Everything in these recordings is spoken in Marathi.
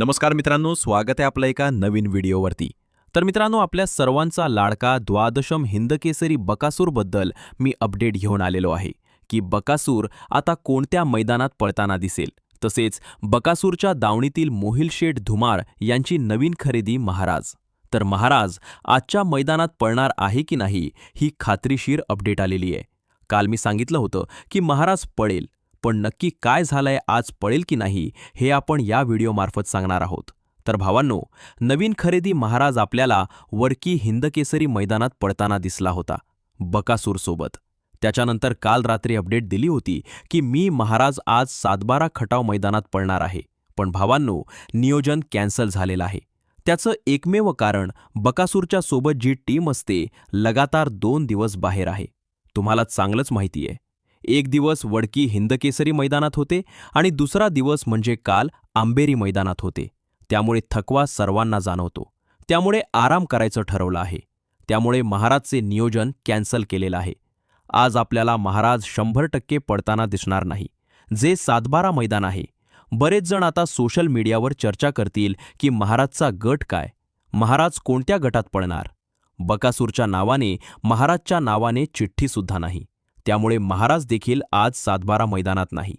नमस्कार मित्रांनो स्वागत आहे आपल्या एका नवीन व्हिडिओवरती. तर मित्रांनो आपल्या सर्वांचा लाडका द्वादशम हिंदकेसरी बकासूरबद्दल मी अपडेट घेऊन आलेलो आहे की बकासूर आता कोणत्या मैदानात पळताना दिसेल. तसेच बकासूरच्या दावणीतील मोहिल शेठ धुमाळ यांची नवीन खरेदी महाराज. तर महाराज आजच्या मैदानात पळणार आहे की नाही ही खात्रीशीर अपडेट आलेली आहे. काल मी सांगितलं होतं की महाराज पळेल. पण नक्की काय झालंय आज पळेल की नाही हे आपण या व्हिडिओमार्फत सांगणार आहोत. तर भावांनो नवीन खरेदी महाराज आपल्याला वरकी हिंदकेसरी मैदानात पळताना दिसला होता बकासूरसोबत त्याच्यानंतर काल रात्री अपडेट दिली होती की मी महाराज आज सातबारा खटाव मैदानात पळणार आहे पण भावांनो नियोजन कॅन्सल झालेलं आहे. त्याचं एकमेव कारण बकासूरच्या सोबत जी टीम असते लगातार दोन दिवस बाहेर आहे. तुम्हाला चांगलंच माहिती आहे एक दिवस वडकी हिंदकेसरी मैदानात होते आणि दुसरा दिवस म्हणजे काल आंबेरी मैदानात होते. त्यामुळे थकवा सर्वांना जाणवतो. त्यामुळे आराम करायचं ठरवलं आहे. त्यामुळे महाराजचे नियोजन कॅन्सल केलेलं आहे. आज आपल्याला महाराज शंभर टक्के पडताना दिसणार नाही. जे सातबारा मैदान आहे. बरेच जण आता सोशल मीडियावर चर्चा करतील की महाराजचा गट काय? महाराज कोणत्या गटात पळणार बकासूरच्या नावाने महाराजच्या नावाने चिठ्ठीसुद्धा नाही. त्यामुळे महाराज देखील आज सातबारा मैदानात नाही.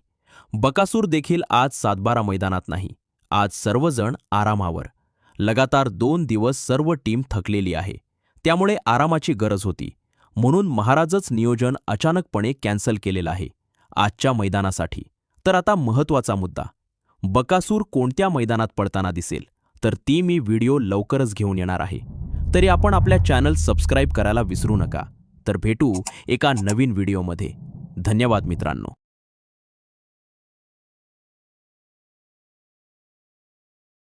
बकासूर देखील आज सातबारा मैदानात नाही. आज सर्वजण आरामावर. लगातार दोन दिवस सर्व टीम थकलेली आहे. त्यामुळे आरामाची गरज होती. म्हणून महाराजच नियोजन अचानकपणे कॅन्सल केलेलं आहे. आजच्या मैदानासाठी. तर आता महत्त्वाचा मुद्दा. बकासूर कोणत्या मैदानात पडताना दिसेल? तर ती मी व्हिडिओ लवकरच घेऊन येणार आहे. तरी आपण आपल्या चॅनल सबस्क्राईब करायला विसरू नका. तर भेटू एका नवीन व्हिडिओमध्ये. धन्यवाद मित्रांनो.